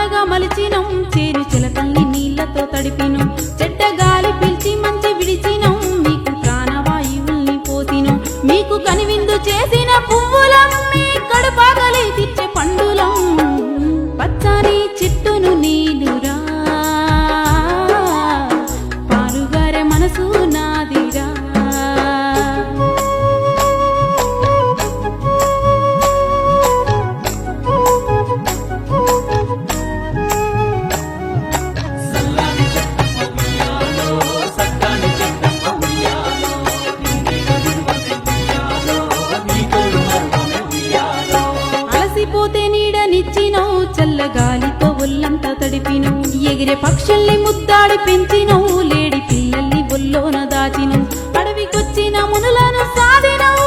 చల్లగా మలిచినం చేరు చిలకల్ని నీళ్ళతో తడిపినం. చెడ్డ గాలి పిలిచి మంచి విడిచినం మీకు ప్రాణవాయువుల్ని పోసినం. మీకు కనివిందు చేసిన పువ్వులం మీ కడుపాగలి తీర్చే పండులం. పచ్చని చెట్టును నీలురా అలసిపోతే నీడనిచ్చినో చల్లగాలితో ఒళ్ళంతా తడిపిను ఎగిరే పక్షుల్ని ముద్దాడి పెంచినో లేడి పిల్లల్ని ఒల్లోన దాచిను అడవికొచ్చిన మునులను సాధినవు